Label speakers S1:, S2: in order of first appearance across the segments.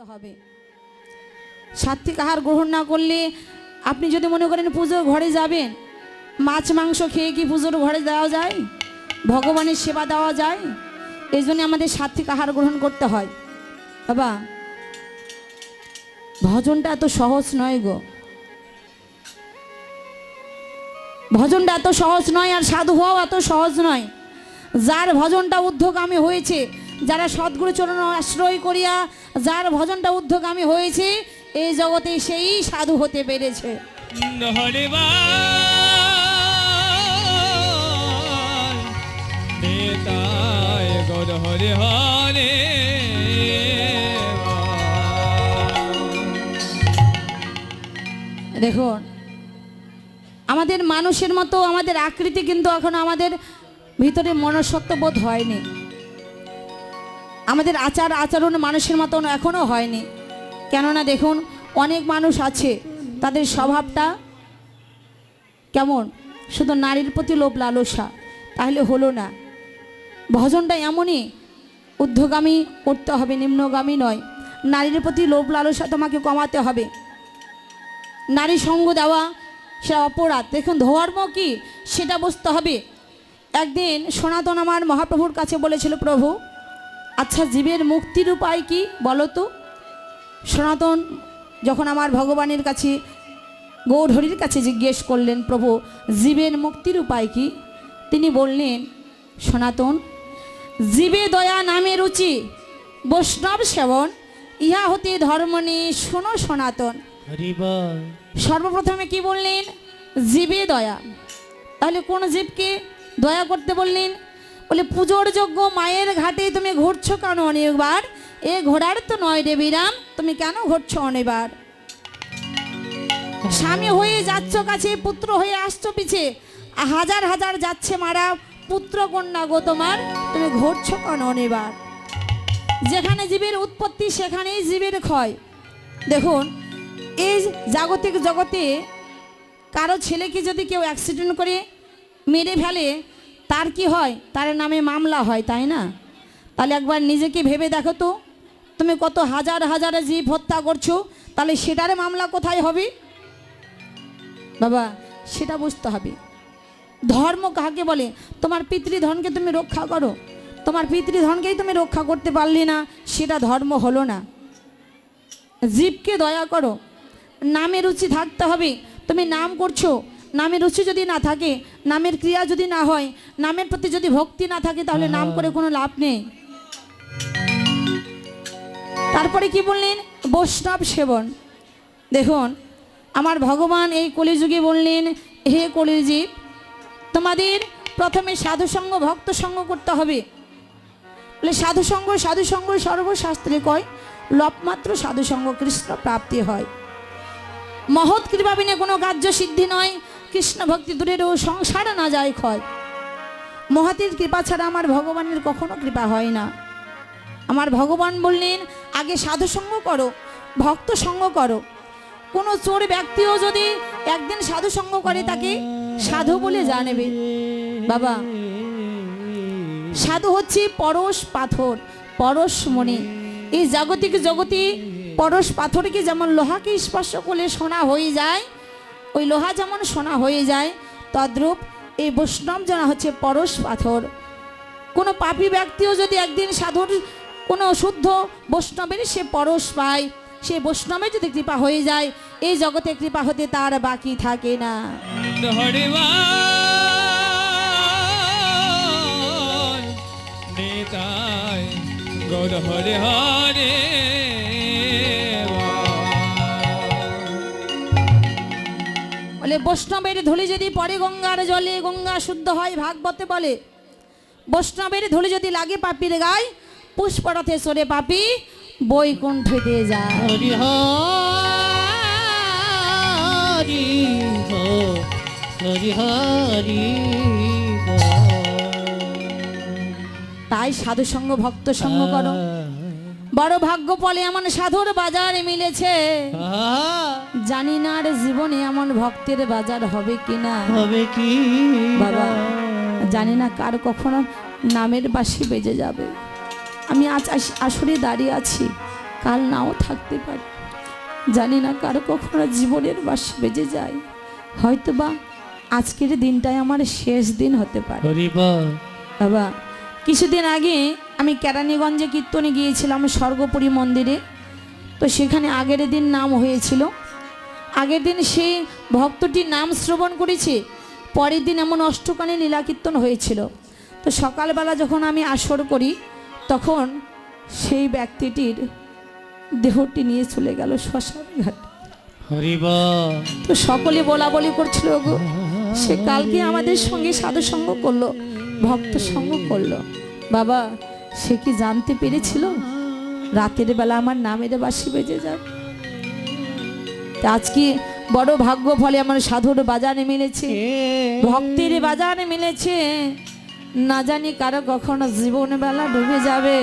S1: করতে হবে। সাত্বিক আহার গ্রহণ না করলে আপনি যদি মনে করেন পুজোর ঘরে যাবেন, মাছ, মাংস খেয়ে কি পুজোর ঘরে দেওয়া যায়? ভগবানের সেবা দেওয়া যায়? এই জন্য আমাদের সাত্বিক আহার গ্রহণ করতে হয়। বাবা, ভজনটা এত সহজ নয় গো। ভজনটা এত সহজ নয় আর সাধু হওয়া এত সহজ নয়। যার ভজনটা উদ্যোগ আমি হয়েছে যারা সদ্গুরু চরণ আশ্রয় করিয়া যার ভজনটা ঊর্ধ্বগামী হয়েছে এই জগতে সেই সাধু হতে পেরেছে।
S2: হরে হরে হরে
S1: দেখুন আমাদের মানুষের মতো আমাদের আকৃতি কিন্তু এখন আমাদের ভিতরে মনসত্ব বোধ হয়নি। আমাদের আচার আচরণ মানুষের মতন এখনও হয়নি। কেননা দেখুন, অনেক মানুষ আছে, তাদের স্বভাবটা কেমন? শুধু নারীর প্রতি লোভ লালসা, তাহলে হলো না। ভজনটা এমনই, ঊর্ধ্বগামী করতে হবে, নিম্নগামী নয়। নারীর প্রতি লোভ লালসা তোমাকে কমাতে হবে। নারী সঙ্গ দেওয়া সেটা অপরাধ। দেখুন, ধর্ম কি? সেটা বুঝতে হবে। একদিন সনাতন আমার মহাপ্রভুর কাছে বলেছিল, প্রভু আচ্ছা জীবের মুক্তির উপায় কি বলো তো? সনাতন যখন আমার ভগবানের কাছে গৌরহরির কাছে জিজ্ঞেস করলেন প্রভু জীবের মুক্তির উপায় কি? তিনি বললেন সনাতন জীবে দয়া নামে রুচি বৈষ্ণব সেবন ইহা হতে ধর্ম নিয়ে শোনো সনাতন। সর্বপ্রথমে কি বললেন? জীবে দয়া। তাহলে কোন জীবকে দয়া করতে বললেন? বলে, পুজোর যোগ্য মায়ের ঘাটে তুমি ঘুরছো কেন অনেকবার এ ঘোড়ার তো নয় রে বিরাম, তুমি কেন ঘুরছো অনেকবার স্বামী হয়ে যাচ্ছ কাছে, পুত্র হয়ে আসছো পিছে। হাজার হাজার যাচ্ছে মারা, পুত্র কন্যা গো তোমার, তুমি ঘুরছো কেন অনেকবার যেখানে জীবের উৎপত্তি, সেখানেই জীবের ক্ষয়। দেখুন, এই জাগতিক জগতে কারও ছেলেকে যদি কেউ অ্যাক্সিডেন্ট করে, মেরে ফেলে তার কি হয়? তার নামে মামলা হয়, তাই না? তাহলে একবার নিজেকে ভেবে দেখো তো। তুমি কত হাজার হাজার জীব হত্যা করছ, তাহলে সেটারে মামলা কোথায় হবে? বাবা, সেটা বুঝতে হবে। ধর্ম কাকে বলে? তোমার পিতৃধনকে তুমি রক্ষা করো। তোমার পিতৃধনকেই তুমি রক্ষা করতে পারলে না, সেটা ধর্ম হলো না। জীবকে দয়া করো। নামে রুচি থাকতে হবে। তুমি নাম করছ নামের রুচি যদি না থাকে নামের ক্রিয়া যদি না হয় নামের প্রতি যদি ভক্তি না থাকে তাহলে নাম করে কোনো লাভ নেই। তারপরে কি বললেন? বৈষ্ণব সেবন। দেখুন আমার ভগবান এই কলিযুগে বললেন হে কলিজীব তোমাদের প্রথমে সাধুসঙ্গ ভক্ত সঙ্গ করতে হবে। বলে সাধুসঙ্গ সাধুসঙ্গ সর্বশাস্ত্রে কয় লপমাত্র সাধুসঙ্গ কৃষ্ণ প্রাপ্তি হয়। মহৎ কৃপা বিনে কোনো কার্য সিদ্ধি নয়। কৃষ্ণ ভক্তি দূরেরও সংসার না যায় ক্ষয়। মহাতির কৃপা ছাড়া আমার ভগবানের কখনো কৃপা হয় না। আমার ভগবান বললেন, আগে সাধু সঙ্গ করো, ভক্ত সঙ্গ করো। কোনো চোর ব্যক্তিও যদি একদিন সাধু সঙ্গ করে, তাকে সাধু বলে জানবে। বাবা, সাধু হচ্ছে পরশ পাথর, পরশ মণি। এই জাগতিক জগতে পরশ পাথরকে যেমন লোহাকে স্পর্শ করলে সোনা হয়ে যায় ওই লোহা যেমন সোনা হয়ে যায়, তদ্রূপ এই বৈষ্ণব জানা হচ্ছে পরশ পাথর। কোনো পাপী ব্যক্তিও যদি একদিন সাধুর কোনো শুদ্ধ বৈষ্ণবের সে পরশ পায়, সে বৈষ্ণবের যদি কৃপা হয়ে যায়, এই জগতে কৃপা হতে তার বাকি থাকে না।
S2: নেতায় হরে হরে।
S1: বৈষ্ণবের ধুলি যদি পরে গঙ্গার জলে গঙ্গা শুদ্ধ হয় ভাগবতে বলে বৈষ্ণবের ধুলি যদি লাগে পাপির গায় পুষ্পরথে সরে পাপি বৈকুণ্ঠে দিয়ে যায়।
S2: হরি হরি হরি হরি
S1: তাই সাধু সঙ্গ ভক্ত সঙ্গ করো বড় ভাগ্য বলে এমন সাধুর বাজার মিলেছে। জানি না আর জীবনে এমন ভক্তের বাজার হবে কিনা।
S2: হবে কি
S1: বাবা জানি না কার কখনো নামের বাসি বেজে যাবে। আমি আজ আস- আসরে দাঁড়িয়ে আছি কাল নাও থাকতে পারি। জানি না কার কখনো জীবনের বাসি বেজে যায়। হয়তো বা আজকের দিনটাই আমার শেষ দিন হতে পারে। বাবা কিছুদিন আগে আমি কেরানীগঞ্জে কীর্তনে গিয়েছিলাম স্বর্গপুরী মন্দিরে। তো সেখানে আগের দিন নাম হয়েছিল। আগের দিন সেই ভক্তটির নাম শ্রবণ করেছে পরের দিন এমন অষ্টকানে লীলা কীর্তন হয়েছিল। তো সকালবেলা যখন আমি আসর করি তখন সেই ব্যক্তিটির দেহটি নিয়ে চলে গেল শ্মশান ঘাট। তো সকলে বলা বলি করছিল গো সে কালকে আমাদের সঙ্গে সাধু সঙ্গ করল ভক্ত সঙ্গ করল। বাবা সে কি জানতে পেরেছিল? রাতের বেলা আমার নামের বাসি বেজে যাবে আজকে বড় ভাগ্য ফলে আমার সাধুর বাজারে মিলেছে। ভক্তের বাজারে মিলেছে। না জানি কারও কখনো জীবন বেলা ডুবে যাবে।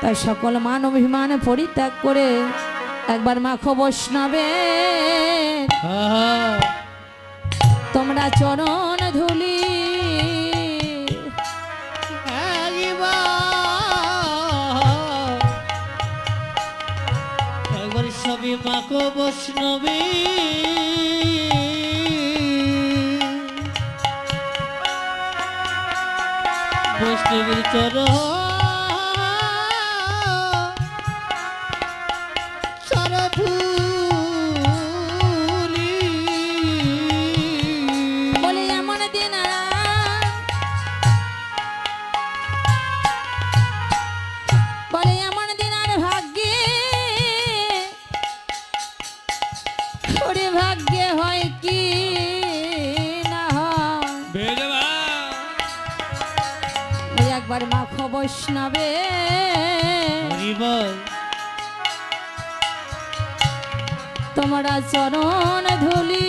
S1: তাই সকল মান অভিমান পরিত্যাগ করে একবার মাখো বৈষ্ণবে। তোমরা চরণ ধুলি
S2: মাকো বৈষ্ণবী। বৈষ্ণবীর চরণ
S1: ওরে ভাগ্যে হয় কি না হয়? ওই একবার মাখো বৈষ্ণবে। তোমরা চরণ ধুলি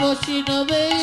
S3: বসি নবে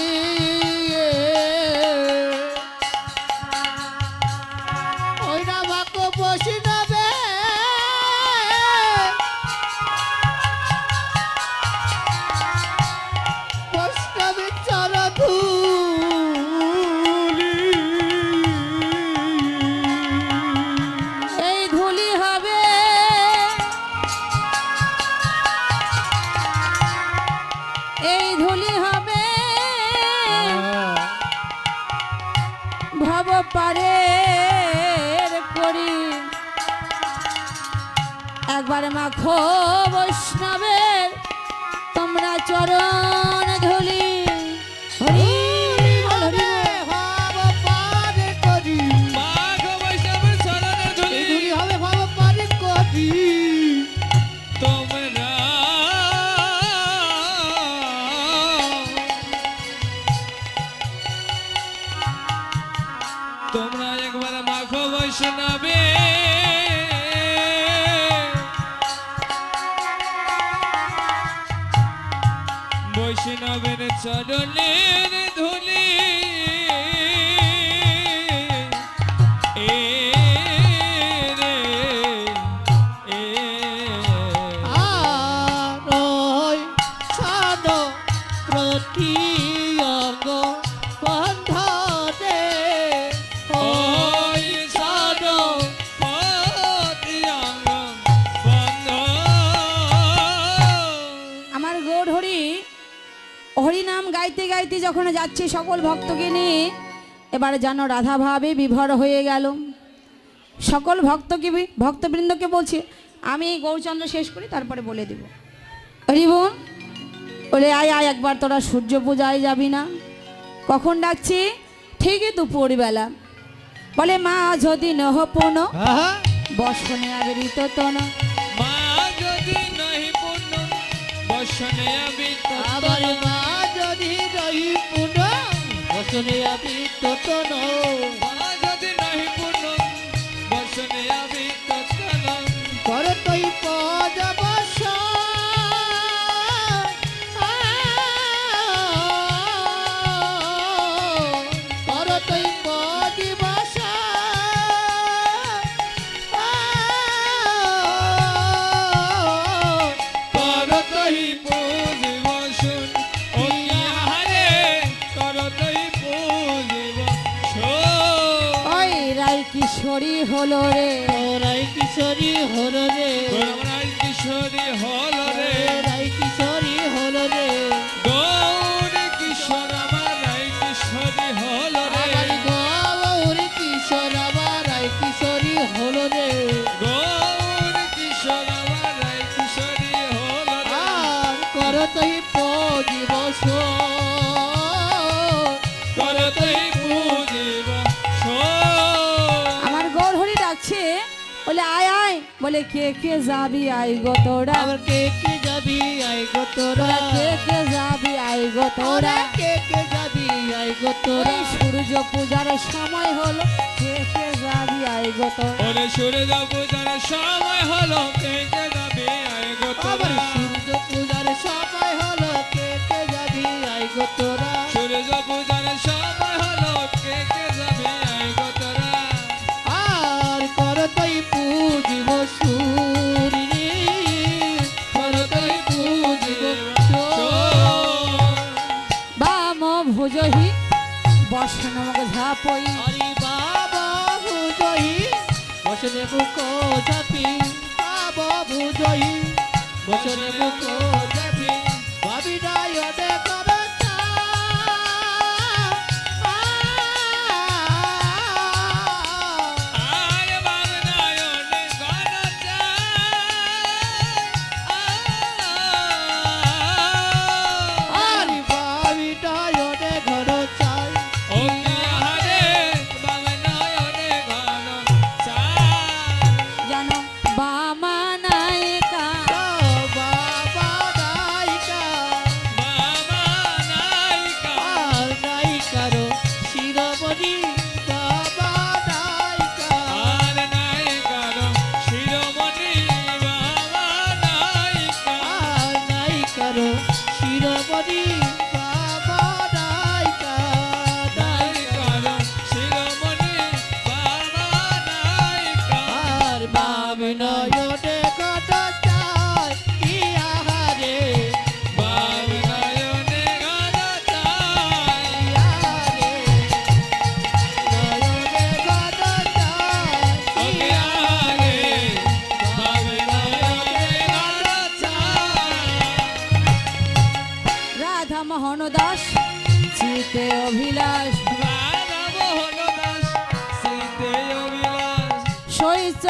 S1: সকল ভক্তকে নিয়ে এবারে যেন রাধাভাবে বিভর হয়ে গেল। সকল ভক্তকে ভক্তবৃন্দকে বলছি আমি গৌরচন্দ্র শেষ করি তারপরে বলে দেব। বোন বলে আয় আয় একবার তোরা সূর্য পূজায় যাবি না। কখন ডাকছি? ঠিকই দুপুরবেলা বলে। মা যদি নহ পুন বসনে আবৃত তন।
S2: মা যদি নহ
S3: পুন বসনে আবৃত আবার
S2: মা যদি জনে আমি
S3: তো
S1: কিশোরী হলো রে।
S3: কিশোরী হলো রে।
S2: কিশোরী হলো
S1: বলে আয় আয়। বলে কে কে যাবি? আই গো তোরা।
S3: কে কে যাবি? আই গো তোরা।
S1: কে কে যাবি? আই গো
S3: তোরা। কে কে যাবি? আই গো তোরা।
S1: সূর্য পূজার সময় হলো। কে কে যাবি? আই গো তোরা।
S2: ওরে সূর্য পূজার সময় হলো। কে কে যাবি? আই গো তোরা।
S3: সূর্য পূজার সময় হলো। কে কে যাবি? আই গো তোরা।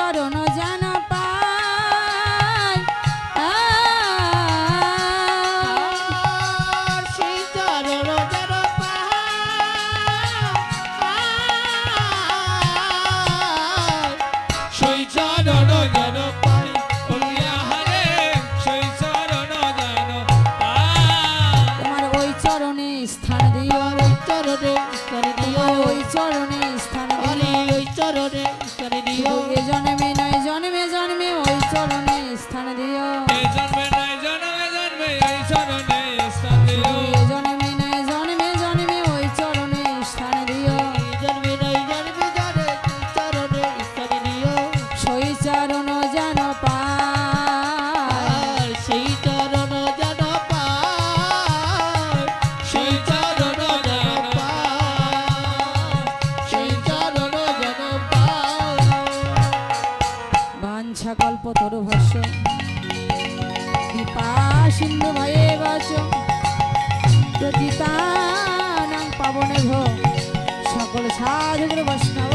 S1: I don't know. Come on, come. ভয়েবাস পাবনে ভো সকল সাধুগুরু বৈষ্ণব